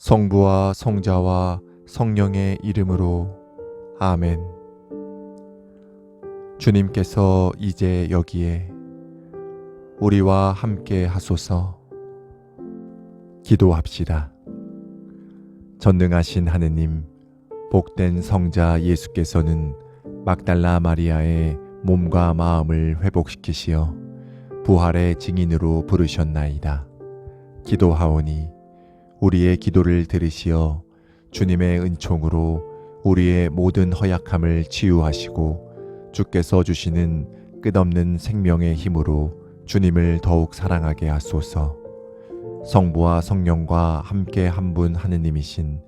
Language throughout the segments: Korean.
성부와 성자와 성령의 이름으로 아멘. 주님께서 이제 여기에 우리와 함께 하소서 기도합시다. 전능하신 하느님, 복된 성자 예수께서는 막달라 마리아의 몸과 마음을 회복시키시어 부활의 증인으로 부르셨나이다. 기도하오니 우리의 기도를 들으시어 주님의 은총으로 우리의 모든 허약함을 치유하시고 주께서 주시는 끝없는 생명의 힘으로 주님을 더욱 사랑하게 하소서. 성부와 성령과 함께 한 분 하느님이신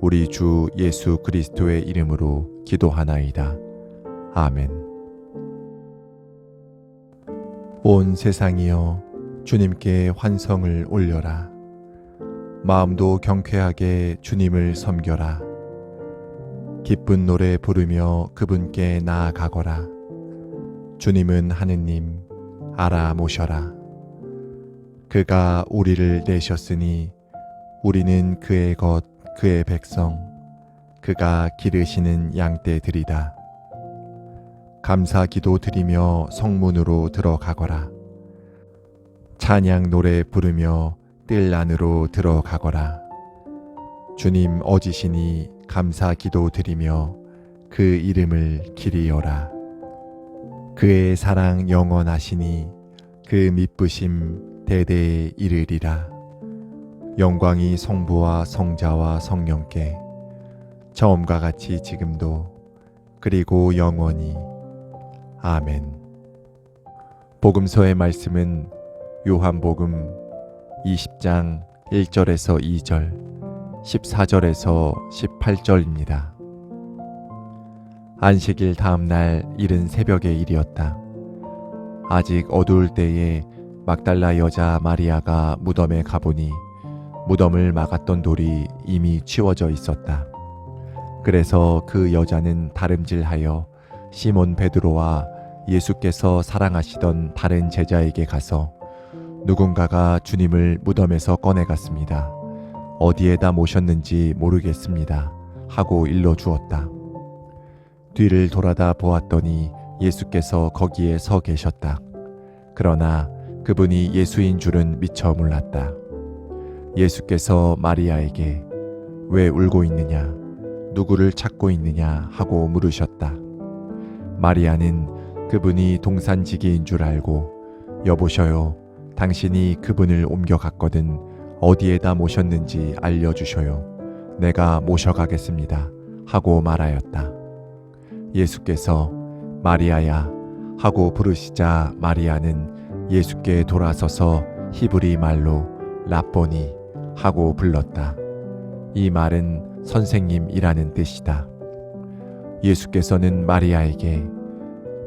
우리 주 예수 그리스도의 이름으로 기도하나이다. 아멘. 온 세상이여 주님께 환성을 올려라. 마음도 경쾌하게 주님을 섬겨라. 기쁜 노래 부르며 그분께 나아가거라. 주님은 하느님 알아 모셔라. 그가 우리를 내셨으니 우리는 그의 것 그의 백성 그가 기르시는 양떼들이다. 감사 기도 드리며 성문으로 들어가거라. 찬양 노래 부르며 뜰 안으로 들어가거라. 주님 어지시니 감사 기도 드리며 그 이름을 기리어라. 그의 사랑 영원하시니 그 미쁘심 대대에 이르리라. 영광이 성부와 성자와 성령께 처음과 같이 지금도 그리고 영원히 아멘. 복음서의 말씀은 요한복음 20장 1절에서 2절, 14절에서 18절입니다. 안식일 다음 날 이른 새벽의 일이었다. 아직 어두울 때에 막달라 여자 마리아가 무덤에 가보니 무덤을 막았던 돌이 이미 치워져 있었다. 그래서 그 여자는 다름질하여 시몬 베드로와 예수께서 사랑하시던 다른 제자에게 가서 누군가가 주님을 무덤에서 꺼내갔습니다. 어디에다 모셨는지 모르겠습니다. 하고 일러 주었다. 뒤를 돌아다 보았더니 예수께서 거기에 서 계셨다. 그러나 그분이 예수인 줄은 미처 몰랐다. 예수께서 마리아에게 왜 울고 있느냐? 누구를 찾고 있느냐? 하고 물으셨다. 마리아는 그분이 동산지기인 줄 알고 여보셔요. 당신이 그분을 옮겨갔거든 어디에다 모셨는지 알려주셔요. 내가 모셔가겠습니다. 하고 말하였다. 예수께서 마리아야 하고 부르시자 마리아는 예수께 돌아서서 히브리 말로 라보니 하고 불렀다. 이 말은 선생님이라는 뜻이다. 예수께서는 마리아에게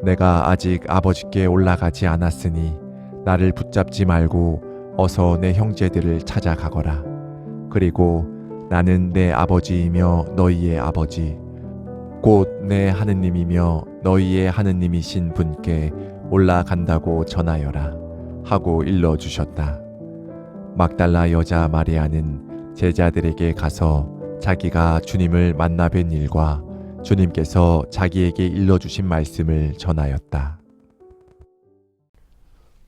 내가 아직 아버지께 올라가지 않았으니 나를 붙잡지 말고 어서 내 형제들을 찾아가거라. 그리고 나는 내 아버지이며 너희의 아버지, 곧 내 하느님이며 너희의 하느님이신 분께 올라간다고 전하여라. 하고 일러 주셨다. 막달라 여자 마리아는 제자들에게 가서 자기가 주님을 만나 뵌 일과 주님께서 자기에게 일러 주신 말씀을 전하였다.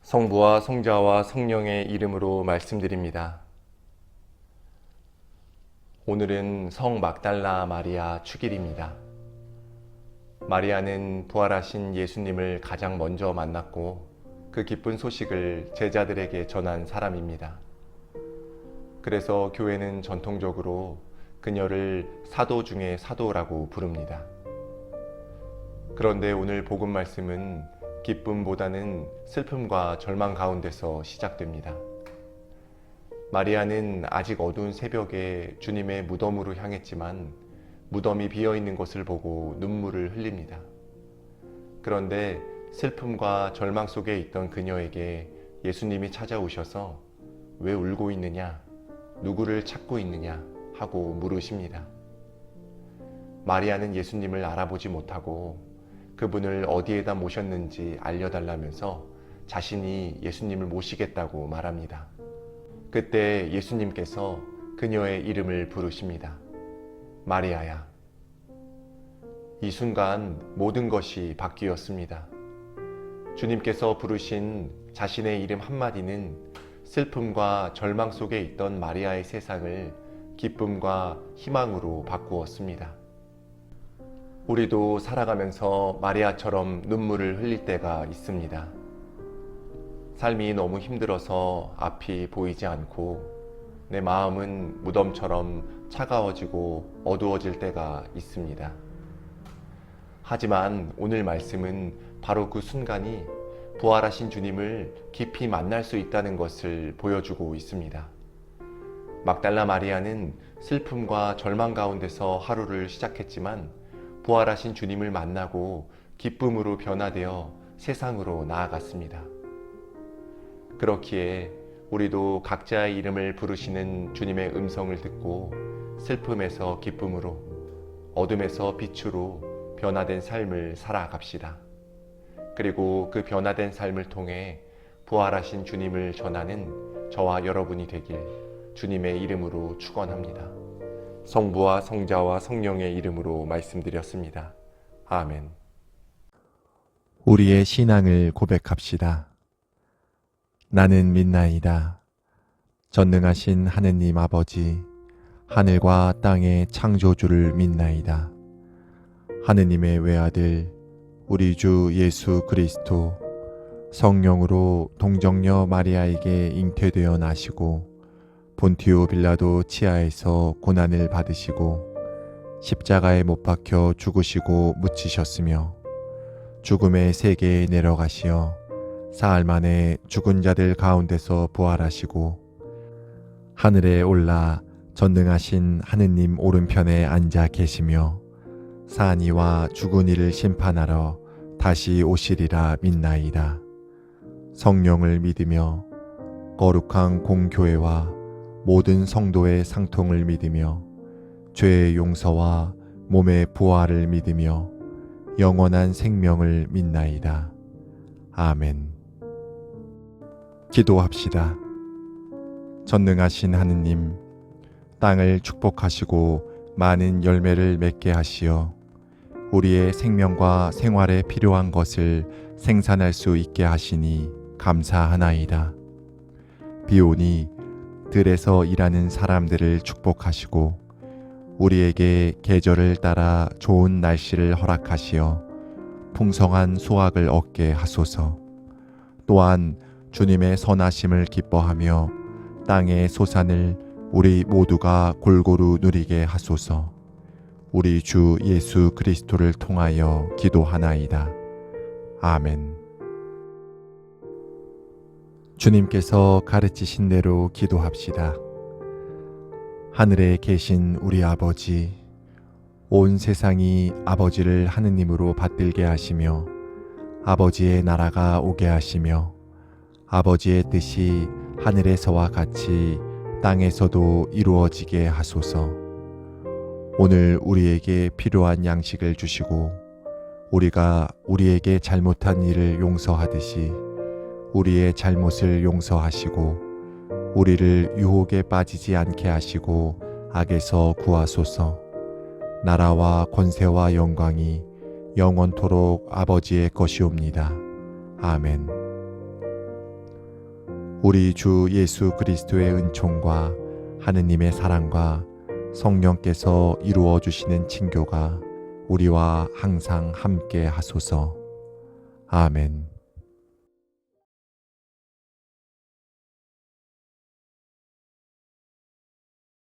성부와 성자와 성령의 이름으로 말씀드립니다. 오늘은 성 막달라 마리아 축일입니다. 마리아는 부활하신 예수님을 가장 먼저 만났고 그 기쁜 소식을 제자들에게 전한 사람입니다. 그래서 교회는 전통적으로 그녀를 사도 중에 사도라고 부릅니다. 그런데 오늘 복음 말씀은 기쁨보다는 슬픔과 절망 가운데서 시작됩니다. 마리아는 아직 어두운 새벽에 주님의 무덤으로 향했지만 무덤이 비어 있는 것을 보고 눈물을 흘립니다. 그런데 슬픔과 절망 속에 있던 그녀에게 예수님이 찾아오셔서 왜 울고 있느냐? 누구를 찾고 있느냐? 하고 물으십니다. 마리아는 예수님을 알아보지 못하고 그분을 어디에다 모셨는지 알려달라면서 자신이 예수님을 모시겠다고 말합니다. 그때 예수님께서 그 그녀의 이름을 부르십니다. 마리아야. 이 순간 모든 것이 바뀌었습니다. 주님께서 부르신 자신의 이름 한마디는 슬픔과 절망 속에 있던 마리아의 세상을 기쁨과 희망으로 바꾸었습니다. 우리도 살아가면서 마리아처럼 눈물을 흘릴 때가 있습니다. 삶이 너무 힘들어서 앞이 보이지 않고 내 마음은 무덤처럼 차가워지고 어두워질 때가 있습니다. 하지만 오늘 말씀은 바로 그 순간이 부활하신 주님을 깊이 만날 수 있다는 것을 보여주고 있습니다. 막달라 마리아는 슬픔과 절망 가운데서 하루를 시작했지만 부활하신 주님을 만나고 기쁨으로 변화되어 세상으로 나아갔습니다. 그렇기에 우리도 각자의 이름을 부르시는 주님의 음성을 듣고 슬픔에서 기쁨으로 어둠에서 빛으로 변화된 삶을 살아갑시다. 그리고 그 변화된 삶을 통해 부활하신 주님을 전하는 저와 여러분이 되길 주님의 이름으로 축원합니다. 성부와 성자와 성령의 이름으로 말씀드렸습니다. 아멘. 우리의 신앙을 고백합시다. 나는 믿나이다. 전능하신 하느님 아버지, 하늘과 땅의 창조주를 믿나이다. 하느님의 외아들, 우리 주 예수 그리스도, 성령으로 동정녀 마리아에게 잉태되어 나시고, 본티오 빌라도 치하에서 고난을 받으시고, 십자가에 못 박혀 죽으시고 묻히셨으며, 죽음의 세계에 내려가시어 사흘 만에 죽은 자들 가운데서 부활하시고 하늘에 올라 전능하신 하느님 오른편에 앉아 계시며 산이와 죽은 이를 심판하러 다시 오시리라 믿나이다. 성령을 믿으며 거룩한 공교회와 모든 성도의 상통을 믿으며 죄의 용서와 몸의 부활을 믿으며 영원한 생명을 믿나이다. 아멘. 기도합시다. 전능하신 하느님, 땅을 축복하시고 많은 열매를 맺게 하시어 우리의 생명과 생활에 필요한 것을 생산할 수 있게 하시니 감사하나이다. 비오니 들에서 일하는 사람들을 축복하시고 우리에게 계절을 따라 좋은 날씨를 허락하시어 풍성한 수확을 얻게 하소서. 또한 주님의 선하심을 기뻐하며 땅의 소산을 우리 모두가 골고루 누리게 하소서. 우리 주 예수 그리스도를 통하여 기도하나이다. 아멘. 주님께서 가르치신 대로 기도합시다. 하늘에 계신 우리 아버지, 온 세상이 아버지를 하느님으로 받들게 하시며 아버지의 나라가 오게 하시며 아버지의 뜻이 하늘에서와 같이 땅에서도 이루어지게 하소서. 오늘 우리에게 필요한 양식을 주시고 우리가 우리에게 잘못한 일을 용서하듯이 우리의 잘못을 용서하시고 우리를 유혹에 빠지지 않게 하시고 악에서 구하소서. 나라와 권세와 영광이 영원토록 아버지의 것이옵니다. 아멘. 우리 주 예수 그리스도의 은총과 하느님의 사랑과 성령께서 이루어 주시는 친교가 우리와 항상 함께 하소서. 아멘.